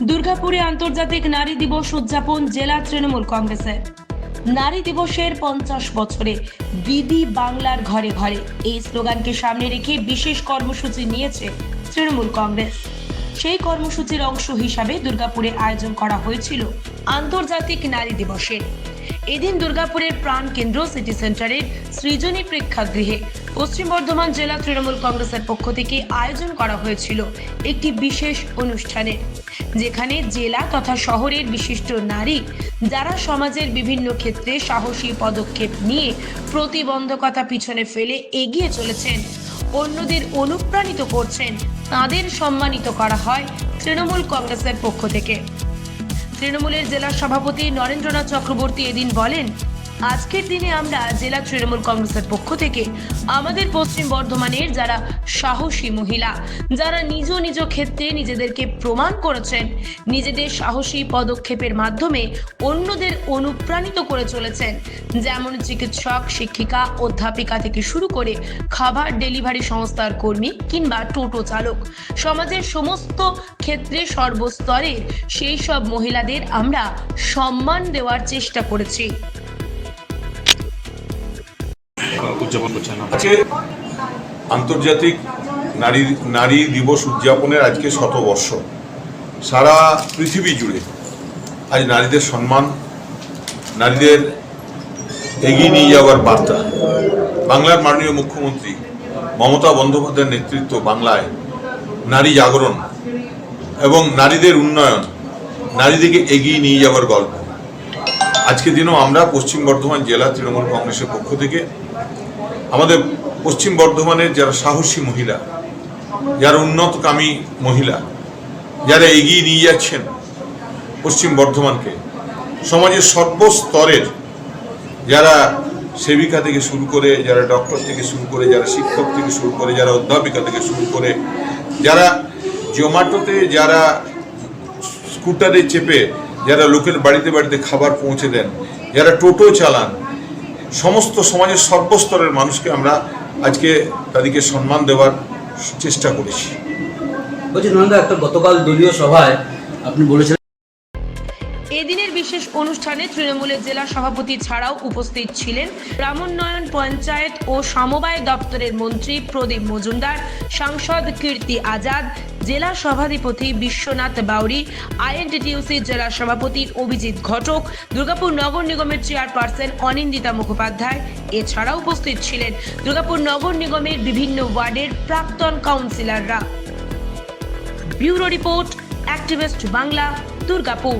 দুর্গাপুরে আন্তর্জাতিক নারী দিবস উদযাপন জেলা তৃণমূল কংগ্রেসের নারী দিবসের পঞ্চাশ বছরে দিদি বাংলার ঘরে ঘরে। এই স্লোগানকে সামনে রেখে বিশেষ কর্মসূচি নিয়েছে তৃণমূল কংগ্রেস। সেই কর্মসূচির অংশ হিসাবে দুর্গাপুরে আয়োজন করা হয়েছিল আন্তর্জাতিক নারী দিবসের। এদিন দুর্গাপুরের প্রাণ কেন্দ্র সিটি সেন্টারের সৃজনী প্রেক্ষাগৃহে পশ্চিম বর্ধমান জেলা তৃণমূল কংগ্রেসের পক্ষ থেকে আয়োজন করা হয়েছিল একটি বিশেষ অনুষ্ঠানে, যেখানে জেলা তথা শহরের বিশিষ্ট নারী যারা সমাজের বিভিন্ন ক্ষেত্রে সাহসী পদক্ষেপ নিয়ে প্রতিবন্ধকতা পিছনে ফেলে এগিয়ে চলেছেন, অন্যদের অনুপ্রাণিত করছেন, তাদের সম্মানিত করা হয় তৃণমূল কংগ্রেসের পক্ষ থেকে। তৃণমূলের জেলা সভাপতি নরেন্দ্রনাথ চক্রবর্তী এদিন বলেন আজকের দিনে আমরা জেলা তৃণমূল কংগ্রেসের পক্ষ থেকে আমাদের পশ্চিম বর্ধমানের যারা সাহসী মহিলা, যারা নিজ নিজ ক্ষেত্রে নিজেদেরকে প্রমাণ করেছেন, নিজেদের সাহসী পদক্ষেপের মাধ্যমে অন্যদের অনুপ্রাণিত করে চলেছেন। যেমন চিকিৎসক, শিক্ষিকা, অধ্যাপিকা থেকে শুরু করে খাবার ডেলিভারি সংস্থার কর্মী কিংবা টোটো চালক। সমাজের সমস্ত ক্ষেত্রে সর্বস্তরের সেই সব মহিলাদের আমরা সম্মান দেওয়ার চেষ্টা করেছি। উদযাপন করছেন? আজকে আন্তর্জাতিক নারী নারী দিবস উদযাপনের আজকে শতবর্ষ। সারা পৃথিবী জুড়ে আজ নারীদের সম্মান, নারীদের এগিয়ে নিয়ে যাওয়ার বার্তা। বাংলার মাননীয় মুখ্যমন্ত্রী মমতা বন্দ্যোপাধ্যায়ের নেতৃত্ব বাংলায় নারী জাগরণ এবং নারীদের উন্নয়ন, নারীদেরকে এগিয়ে নিয়ে যাওয়ার গল্প। আজকে দিনও আমরা পশ্চিম বর্ধমান জেলা তৃণমূল কংগ্রেসের পক্ষ থেকে আমাদের পশ্চিম বর্ধমানের যারা সাহসী মহিলা, যারা উন্নতকামী মহিলা, যারা এগিয়ে নিয়ে যাচ্ছেন পশ্চিম বর্ধমানকে, সমাজের সর্বস্তরের যারা সেবিকা থেকে শুরু করে, যারা ডক্টর থেকে শুরু করে, যারা শিক্ষক থেকে শুরু করে, যারা অধ্যাপিকা থেকে শুরু করে, যারা জোম্যাটোতে যারা স্কুটারে চেপে যারা লোকের বাড়িতে বাড়িতে খাবার পৌঁছে দেন যারা টোটো চালান সমস্ত সমাজের সর্বস্তরের মানুষকে আমরা আজকে তাদেরকে সম্মান দেওয়ার চেষ্টা করেছি। বলছি নন্দা একটা গতকাল দলীয় সভায় আপনি বলেছিলেন এদিনের বিশেষ অনুষ্ঠানে তৃণমূলের জেলা সভাপতি ছাড়াও উপস্থিত ছিলেন গ্রামোন্নয়ন পঞ্চায়েত ও সমবায় দপ্তরের মন্ত্রী প্রদীপ মজুমদার সাংসদ কীর্তি আজাদ জেলা সভাধিপতি বিশ্বনাথ বাউরি আইএনটিটিউসির জেলা সভাপতি অভিজিৎ ঘটক, দুর্গাপুর নগর নিগমের চেয়ারপারসন অনিন্দিতা মুখোপাধ্যায় এছাড়া উপস্থিত ছিলেন দুর্গাপুর নগর নিগমের বিভিন্ন ওয়ার্ডের প্রাক্তন কাউন্সিলররা। Bureau report, activist Bangla, Durgapur.